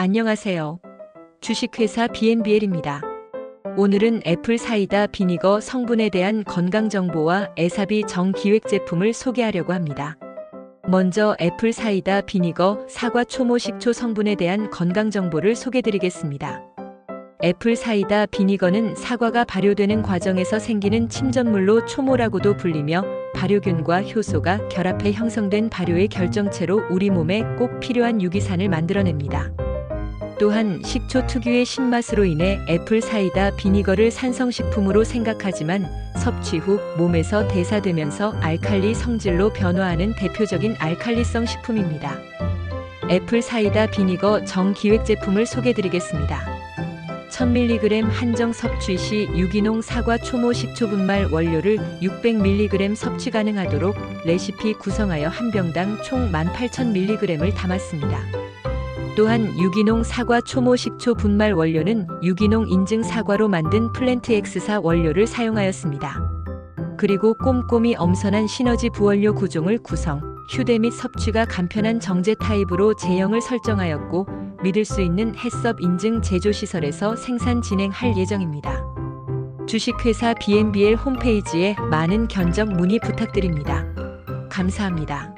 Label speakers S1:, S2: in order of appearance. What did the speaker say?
S1: 안녕하세요. 주식회사 BNBL입니다. 오늘은 애플 사이다 비니거 성분에 대한 건강 정보와 에사비 정 기획 제품을 소개하려고 합니다. 먼저 애플 사이다 비니거 사과 초모 식초 성분에 대한 건강 정보를 소개드리겠습니다. 애플 사이다 비니거는 사과가 발효되는 과정에서 생기는 침전물로 초모라고도 불리며 발효균과 효소가 결합해 형성된 발효의 결정체로 우리 몸에 꼭 필요한 유기산을 만들어냅니다. 또한 식초 특유의 신맛으로 인해 애플 사이다 비니거를 산성식품으로 생각하지만 섭취 후 몸에서 대사되면서 알칼리 성질로 변화하는 대표적인 알칼리성 식품입니다. 애플 사이다 비니거 정기획 제품을 소개드리겠습니다. 1000mg 한정 섭취 시 유기농 사과 초모 식초 분말 원료를 600mg 섭취 가능하도록 레시피 구성하여 한 병당 총 18,000mg을 담았습니다. 또한 유기농 사과 초모 식초 분말 원료는 유기농 인증 사과로 만든 플랜트 X사 원료를 사용하였습니다. 그리고 꼼꼼히 엄선한 시너지 부원료 구종을 구성, 휴대 및 섭취가 간편한 정제 타입으로 제형을 설정하였고 믿을 수 있는 해썹 인증 제조 시설에서 생산 진행할 예정입니다. 주식회사 BNBL 홈페이지에 많은 견적 문의 부탁드립니다. 감사합니다.